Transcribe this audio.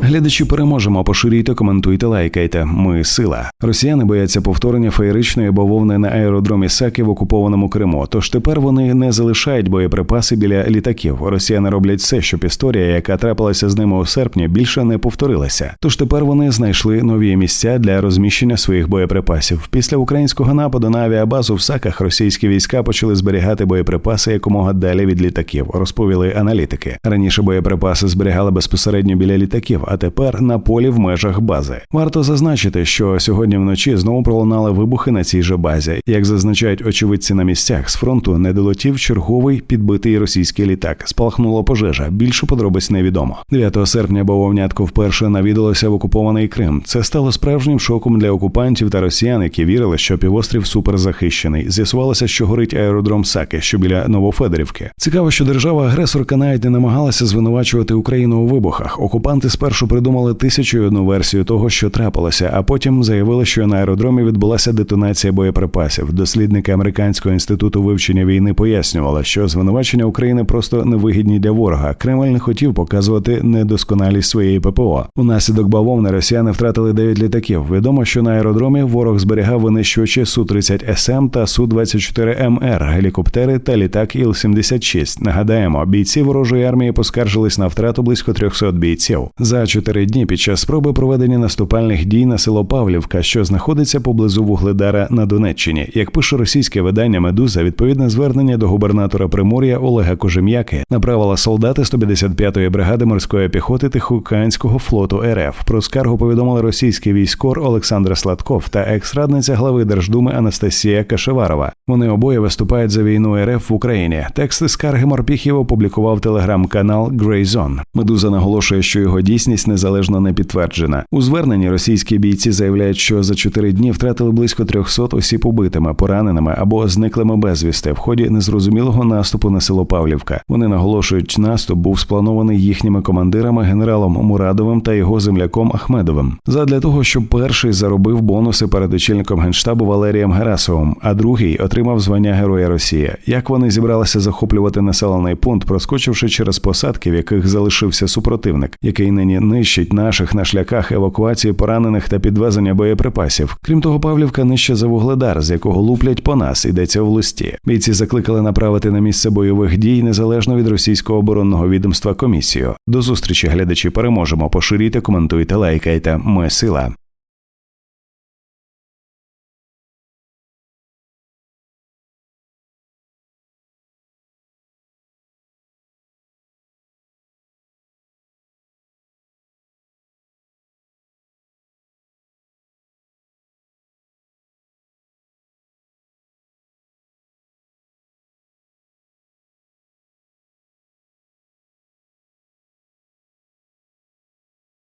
Глядачі переможемо, поширюйте, коментуйте, лайкайте. Ми сила. Росіяни бояться повторення феєричної бавовни на аеродромі Саки в окупованому Криму. Тож тепер вони не залишають боєприпаси біля літаків. Росіяни роблять все, щоб історія, яка трапилася з ними у серпні, більше не повторилася. Тож тепер вони знайшли нові місця для розміщення своїх боєприпасів. Після українського нападу на авіабазу в Саках російські війська почали зберігати боєприпаси якомога далі від літаків, розповіли аналітики. Раніше боєприпаси зберігали безпосередньо біля літаків, а тепер на полі в межах бази. Варто зазначити, що сьогодні вночі знову пролунали вибухи на цій же базі. Як зазначають очевидці на місцях, з фронту не долетів черговий підбитий російський літак. Спалахнула пожежа. Більше подробиць невідомо. 9 серпня бавовнятко вперше навідалося в окупований Крим. Це стало справжнім шоком для окупантів та росіян, які вірили, що півострів суперзахищений. З'ясувалося, що горить аеродром Саки, що біля Новофедорівки. Цікаво, що держава-агресорка навіть не намагалася звинувачувати Україну у вибухах. Окупанти спершу придумали тисячу і одну версію того, що трапилося, а потім заявили, що на аеродромі відбулася детонація боєприпасів. Дослідники американського інституту вивчення війни пояснювали, що звинувачення України просто невигідні для ворога. Кремль не хотів показувати недосконалість своєї ППО. Унаслідок бавовни росіяни втратили 9 літаків. Відомо, що на аеродромі ворог зберігав винищувачі су 30 СМ та су 24 МР, гелікоптери та літак Іл-76. Нагадаємо, бійці ворожої армії поскаржились на втрату близько 300 бійців. За чотири дні під час спроби проведення наступальних дій на село Павлівка, що знаходиться поблизу Вугледара на Донеччині. Як пише російське видання Медуза, відповідне звернення до губернатора Примор'я Олега Кожем'яки направила солдати 155-ї бригади морської піхоти Тихоокеанського флоту РФ. Про скаргу повідомили російський військор Олександр Сладков та екс-радниця глави Держдуми Анастасія Кашеварова. Вони обоє виступають за війну РФ в Україні. Тексти скарги морпіхів опублікував телеграм-канал Zone. Медуза наголошує, що його дійсність незалежно не підтверджена. У зверненні російські бійці заявляють, що за чотири дні втратили близько 300 осіб убитими, пораненими або зниклими безвісти в ході незрозумілого наступу на село Павлівка. Вони наголошують, наступ був спланований їхніми командирами генералом Мурадовим та його земляком Ахмедовим. Задля того, щоб перший заробив бонуси перед очільником генштабу Валерієм Герасовим, а другий отримав звання Героя Росії. Як вони зібралися захоплювати населений пункт, проскочивши через посадки, в яких залишився супротивник, який нині нищить наших на шляхах евакуації поранених та підвезення боєприпасів. Крім того, Павлівка нижче за вугледар, з якого луплять по нас, йдеться в листі. Бійці закликали направити на місце бойових дій незалежно від російського оборонного відомства комісію. До зустрічі глядачі переможемо. Поширюйте, коментуйте, лайкайте. Ми сила.